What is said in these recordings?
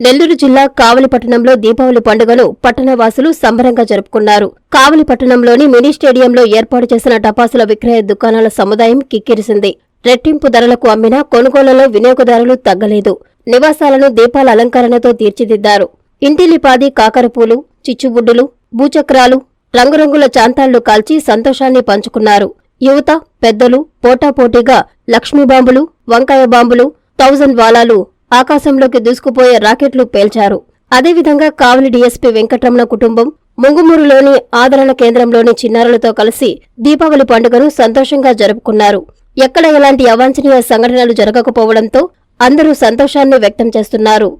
నెల్లూరు జిల్లా కావలి పట్టణంలో దీపావళి పండుగను పట్టణవాసులు సంబరంగా జరుపుకున్నారు. కావలి పట్టణంలోని మినీ స్టేడియంలో ఏర్పాటు చేసిన టపాసుల విక్రయ దుకాణాల సముదాయం కిక్కిరిసింది. రెట్టింపు ధరలకు అమ్మిన కొనుగోళ్ళలో వినియోగదారులు తగ్గలేదు. నివాసాలను దీపాల అలంకరణతో తీర్చిదిద్దారు. ఇంటిలిపాది కాకరపూలు చిచ్చుబుడ్డులు భూచక్రాలు రంగురంగుల చాంతాళ్ళు కాల్చి సంతోషాన్ని పంచుకున్నారు. యువత పెద్దలు పోటాపోటీగా లక్ష్మీబాంబులు వంకాయ బాంబులు థౌజండ్ వాలాలు ఆకాశంలోకి దూసుకుపోయే రాకెట్లు పేల్చారు. అదేవిధంగా కావలి డీఎస్పీ వెంకటరమణ కుటుంబం ముంగుమూరులోని ఆదరణ కేంద్రంలోని చిన్నారులతో కలిసి దీపావళి పండుగను సంతోషంగా జరుపుకున్నారు. ఎక్కడ ఎలాంటి అవాంఛనీయ సంఘటనలు జరగకపోవడంతో అందరూ సంతోషాన్ని వ్యక్తం చేస్తున్నారు.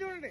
చూడండి.